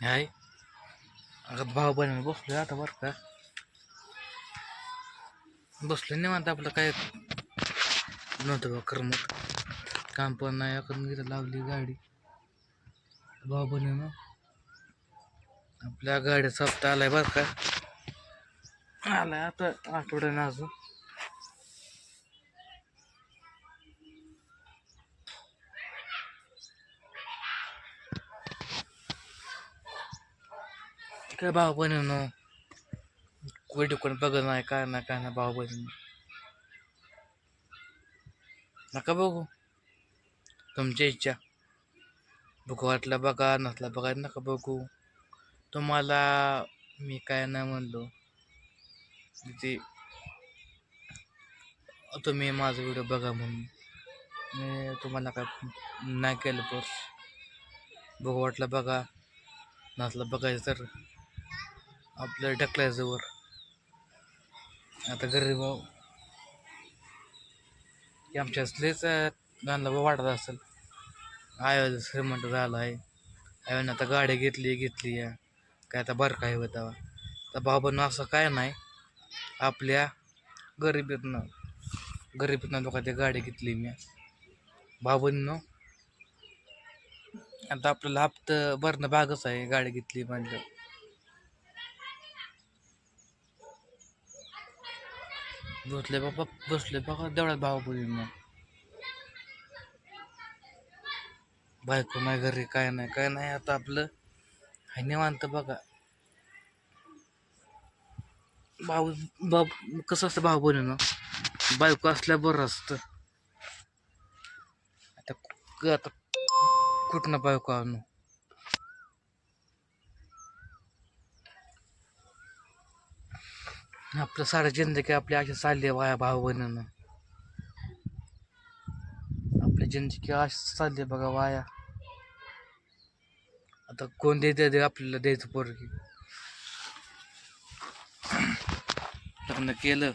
आहे अगं भाऊ बहिणी बसलोय आता बरं का. बसलो नाही म्हणता आपलं काय. नव्हतं बा करमत. काम पण नाही करून इथं लावली गाडी. भाऊ बहिणीनं आपल्या गाडीचा हप्ता आलाय बरं का. आलाय आता आठवड्यानं अजून. काय भाऊ बहिणीनं कोणी कोण बघत नाही काय नाही काय नाही भाऊ बहिणी नका बघू तुमची इच्छा बघू वाटलं बघा नसला बघा नका बघू तुम्हाला मी काय नाही म्हणलो ते तुम्ही माझा व्हिडिओ बघा म्हणून मी तुम्हाला काय नाही केलं बस बघू वाटलं बघा नसलं बघायचं तर आपल्या ढकलायचं आता गरीब भाऊ. की आमच्यासलेच गाणला वाटत असेल. आयोज श्रीमंत झाला आहे. आयोने आता गाडी घेतली घेतली या काय आता बरं काय होता तर बाबांना असं काय नाही. आपल्या गरिबीतनं गरिबीतनं ते गाडी घेतली मी. बाबांनो आता आपल्याला हप्त भरणं भागच आहे गाडी घेतली म्हणलं. बसले बाबा बसले बघा तेवढ्यात भाऊ मग. बायको नाही घरी काय नाही काय नाही आता आपलं हाय निवांत बघा. भाऊ भाऊ कसं असतं भाऊ बहिणीनं बायको असल्या बरं असतं. आता आता कुठनं बायको आणू? आपलं सारं जिंदगी आपली अशी चालली आहे वाया भाऊ बहिणीनं आपली जिंदगी अशी चालली आहे बघा वाया. आता कोण देते दे आपल्याला द्यायचं पोरगी. लग्न केलं.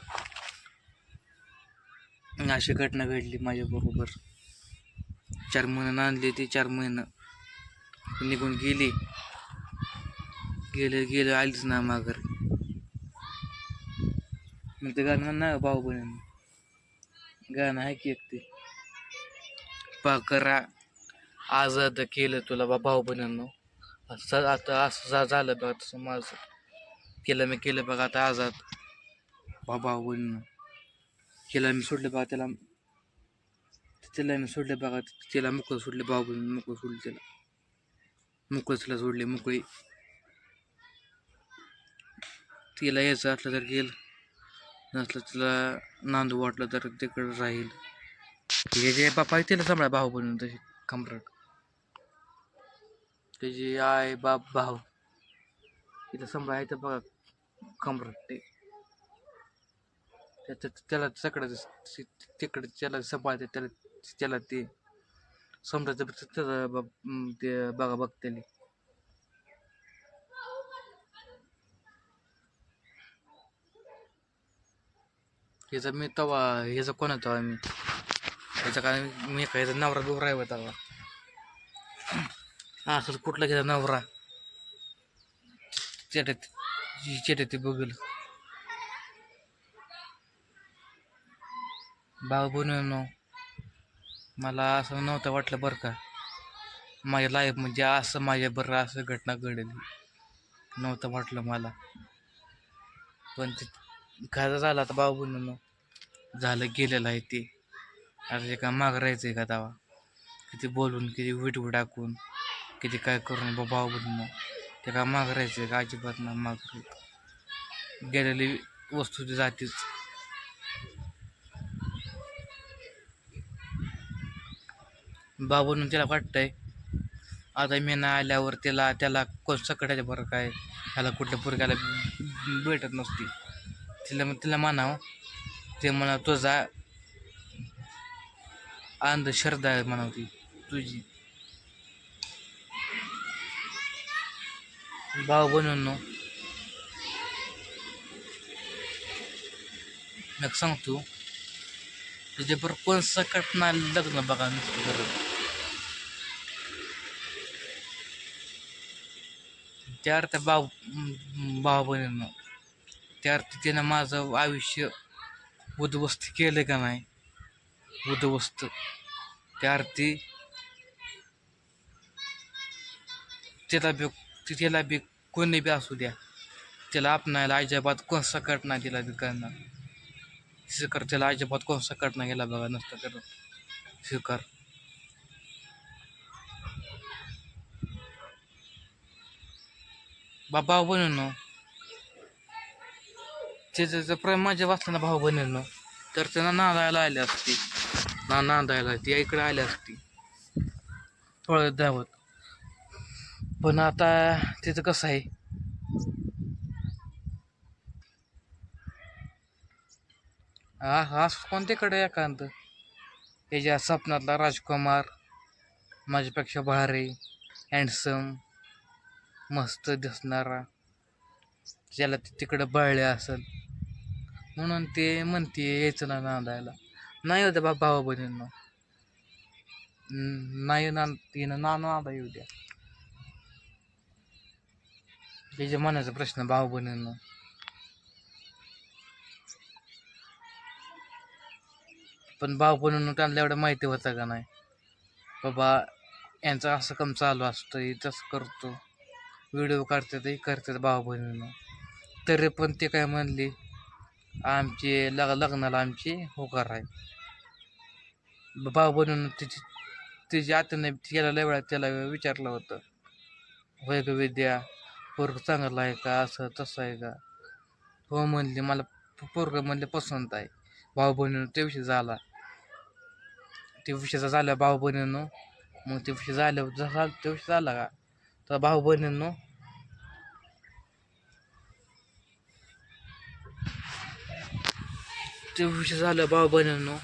आणि अशी घटना घडली माझ्या बरोबर. चार महिने आणली ती चार महिनं. निघून गेली. गेलं गेलं आलीच ना माघारी. मग ते गाणं म्हणणार हो भाऊ गाणं आहे की एक ते पाकरा आझाद केलं तुला बा भाऊ असं आता असं झालं बघा तसं माझं केलं मी केलं बघा आता आझाद. बा भाऊ केलं मी सोडलं बघा त्याला. त्याला मी सोडले बघा त्याला मुकं सोडले भाऊ बहिणी मुकं सोडले त्याला. मुकं तिला सोडले मुकळी. तिला यायचं असलं तर गेलं. नसलं तिला नांदू वाटलं तर तिकडं राहील. हे जे बापा आहे त्याला सांभाळा भाऊ बनवून तशी कमरट त्याची आई बाप भाऊ तिला तर बघा कमरट ते. त्याचं त्याला सगळं तिकडे त्याला सांभाळते त्याला त्याला ते समजायचं त्याचं ते बघा बघ त्याला. ह्याचा मी तवा ह्याचा कोण तवा मी? ह्याचा काय मी काय ह्याचा नवरा बिवरा आहे तवा. हा असं कुठला घ्यायचा नवरा? चेट्यात चेट्यात ते बघल. भाऊ बनवून मला असं नव्हतं वाटलं बरं का. माझ्या लाईफ म्हणजे असं माझ्या बरं असं घटना घडेल. नव्हतं वाटलं मला. पण ते काय झाला आता भाऊ बनवून झालं गेलेलं आहे ते. आता जे का मागरायचं आहे का दावा? किती बोलून किती विट टाकून किती काय करून बाबा भाऊ बनणं ते का मागरायचं आहे का अजिबात ना माग गेलेली वस्तू ती जातीच. बाबून त्याला वाटतंय आता मी ना आल्यावर त्याला त्याला कोण सकटायचं बरं काय? ह्याला कुठल्या पोरग्याला भेटत नसती. तिला तिला मानावं ते म्हणा तुझा अंधश्रद्धा आहे म्हणावं ती तुझी. भाऊ बनवून मग सांगतो तुझ्या बरोबर कोण सकट ना लग्न बघा नुसतं करत त्या अर्थ भाऊ भाऊ बहिणींनो त्या अर्थ त्यानं माझं आयुष्य उद्ध्वस्त केलं का नाही। उद्ध्वस्त त्या अर्थी त्याला बी त्याला बी कोणी बी असू द्या त्याला आपणायला अजिबात कोण सकट नाही तिला बी करणार स्वीकार त्याला अजिबात कोण सकट नाही गेला बघा नसतं करत स्वीकार बा भाऊ बहिणींनो त्याचं प्रेम माझ्या वाचताना भाऊ बहिणींनो तर त्यांना नांदायला आले असते. ना नांदायला ती इकडे आली असती. थोडं धावत. पण आता तिथं कसं आहे? असं हा कोणत्याकडे एकांत त्याच्या स्वप्नातला राजकुमार माझ्यापेक्षा भारी हँडसम मस्त दिसणारा ज्याला ते तिकडं बळले असेल. म्हणून ते म्हणते यायचं ना नांदायला. नाही होत्या बा भावा बहिणींना. नाही ना तिनं ना नांदा येऊ द्या. तिच्या मनाचा प्रश्न भाऊ बहिणींना. पण भाऊ बहिणींनो त्यांना एवढं माहिती होतं का नाही? बाबा यांचं असं कम चालू असतं हे तसं करतो. व्हिडिओ काढतात हे करतात भाऊ बहिणींनो. तरी पण ते काय म्हणले? आमचे लग लग्नाला आमची होकार आहे. भाऊ बनून तिची तिची आत्याने त्याला लय वेळा त्याला विचारलं होतं. होय का विद्या पोरग चांगलं आहे का? असं तसं आहे का? हो म्हणले मला पोरग म्हणले पसंत आहे. भाऊ बहिणीनं ते विषय झाला. ते विषयाचा झाला भाऊ बहिणीनं मग ते विषय झाल्यावर जसा ते विषय झाला का? तर भाऊ बहिणीनं ते विषय झालं भाऊ बहिणीनं.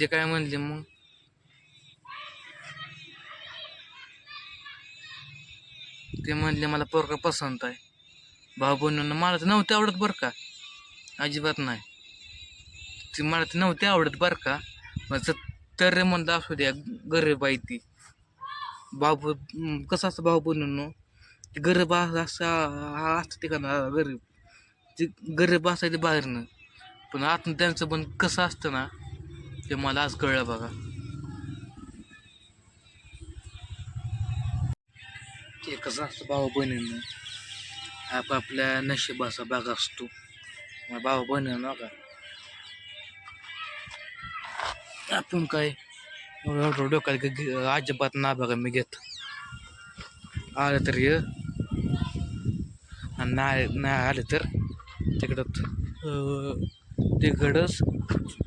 ते काय म्हणले मग? ते म्हणले मला पोरका पसंत आहे. भाऊ बहिणीनं मला तर नव्हते आवडत बरं का? अजिबात नाही. ती मला तर नव्हते आवडत बरं का? तर रे तर म्हणलं असू द्या गरीब आहे ती. भाऊ कसं असतं भाऊ बहिणीनं? ते गरीब असं असतं ते का गरीब? ते गरीब असायचे बाहेरनं. पण आतून त्यांचं पण कसं असतं ना ते मला आज कळलं बघा. ते कसं असतं भाऊ बहिणीनं आपापल्या नशिबाचा भाग असतो. भाऊ बहिणीनं का? आपण काय? डोक्यात अजिबात ना बघा मी घेत. आलं तर ये. नाही आलं तर तिकडं अं, तिकडंच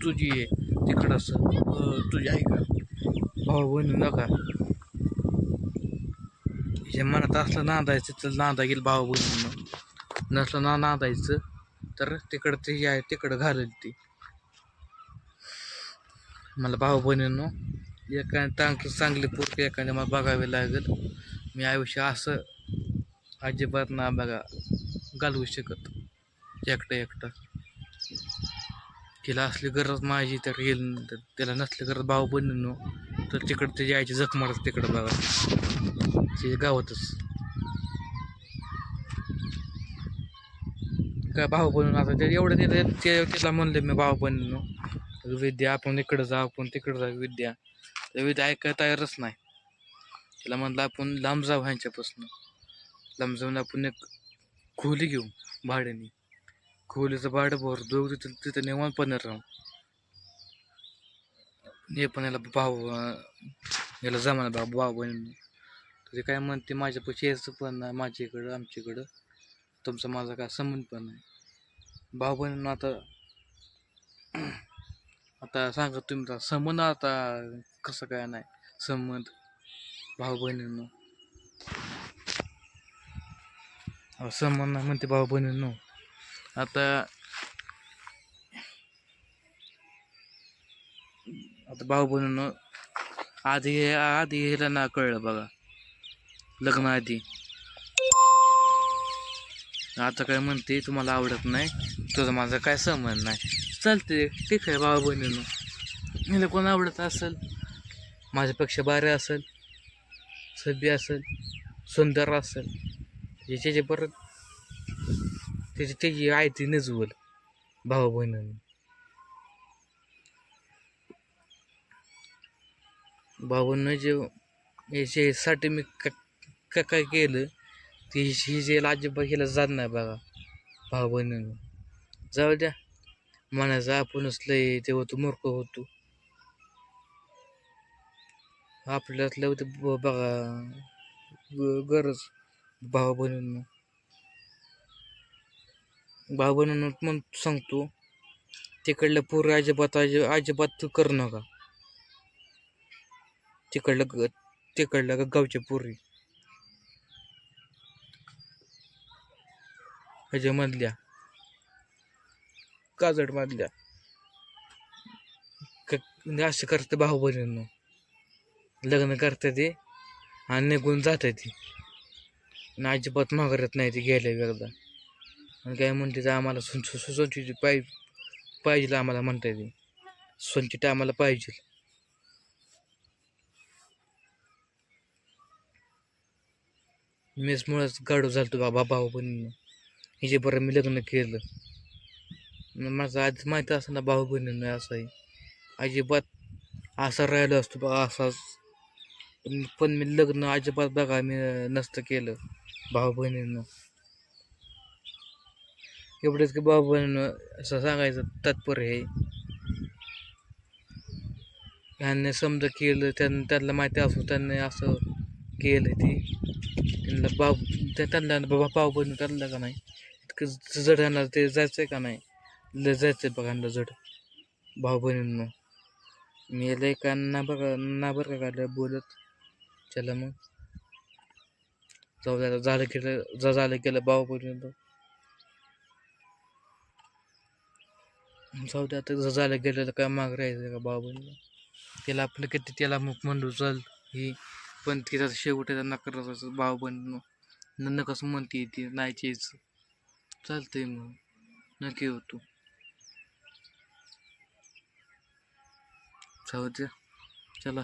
तुझी आहे. तिकडंच अं, तुझी आहे का? भाऊ बहिणी नका हे मनात असलं नांदायचं तर नांदा येईल भाऊ बहिणीनं नसलं ना नांदायचं तर तिकडं ते आहे तिकडं घालेल ती. मला भाऊ बहिणींनो एका चांगली चांगली पोरकी एखाद्या मला बघावी लागेल. मी आयुष्य असं अजिबात ना बघा घालवू शकत. एकटं एकटं. तिला असली गरज माझी तर येईल. तर त्याला नसली गरज भाऊ बहिणींनो तर तिकडं त्याची आईची जख मारत तिकडं बघा. ते गावातच. काय भाऊ बनून आता ते एवढं ते ते त्याला म्हणलं मी भाऊ बनून विद्या आपण इकडं जा आपण तिकडं जा विद्या. तर विद्या ऐकाय तयारच नाही. त्याला म्हणलं आपण लांब जाऊ ह्यांच्यापासून. लांब जाऊन आपण एक खोली घेऊ भाड्याने. खोलीचं भाडं भर दोघ तिथं तिथं निवांतपणे राहू हे पण याला भाऊ याला जमाना भाऊ भाऊ बहीण. ते काय म्हणते माझ्या पैसे यायचं पण नाही माझ्या इकडं आमच्याकडं. तुमचा माझा काय संबंध पण नाही. भाऊ बहिणींना आता आता सांगा तुमचा संबंध आता कसं काय नाही? संबंध भाऊ बहिणींनो. अहो, संबंध नाही म्हणते भाऊ बहिणींनो. आता आता भाऊ बहिणींनो आधी आधी ह्याला ना कळलं बघा. लग्न आधी. आता काय म्हणते तुम्हाला आवडत नाही तुझं माझा काय समज नाही. चालते ठीक आहे भाऊ बहिणीनं. मला कोण आवडत असेल? माझ्यापेक्षा बारे असेल सभ्य असेल सुंदर असेल. त्याचे परत त्याची त्याची आहे ती नजवल भाऊ बहिणीनं. भाऊनं जे याच्यासाठी मी क काय केलं ती ही जे अजिबात केलं जात नाही बघा भाऊ बहिणीनं. जाऊ द्या म्हणायचं आपणच लय तेव्हा तू मूर्ख होतो. आपल्यातलं होतं बघा गरज भाऊ बहिणींना. भाऊ बहिणींना पण सांगतो तिकडलं पूर अजिबात अजिबात करू नका. तिकडलं ग तिकडलं ग- गावच्या पोरी. ह्याच्यामधल्या काजडमधल्या क- म्हणजे असं करते भाऊ बहिणींना. लग्न करते ते आणि निघून जाते ती. आणि अजिबात माघारत नाही ती गेल्या एकदा आणि काय म्हणते तर आम्हाला सुसंची पाय पाहिजे आम्हाला म्हणता येते संचित आम्हाला पाहिजे मीच मुळात गाडू झालतो बाबा भाऊ बहिणीनं हिचे बरं मी लग्न केलं. माझं आधी माहीत असं ना भाऊ बहिणीनं असं आहे. अजिबात असा राहिलो असतो बघा असाच. पण पण मी लग्न अजिबात बघा मी नसतं केलं भाऊ बहिणीनं. एवढंच की भाऊ असं सांगायचं तात्पर्य आहे. ह्यांनी समजा केलं त्यांना त्यांना माहिती असो त्यांनी असं केलं ते. त्यांना बाब त्या- त्यांना बाबा भाऊ बहिणी चाललं का नाही इतकं जड येणार ते जायचं आहे का नाही? लय आहे बघा ह्यांना जड. भाऊ बहिणींना मी लय का ना बघा ना बरं का काढलं बोलत. चला मग. जाऊ द्या झालं केलं जा झालं केलं भाऊ बहिणीनं जाऊ द्या आता झालं गेलेलं काय माग राहायचं का भाऊ त्याला आपलं किती त्याला मग म्हणलो चल ही पण तिचा शेवट नकार भाऊ बहिणी न कसं म्हणते ती नाही चीज चालतंय मग नक्की होतो जाऊ द्या चला.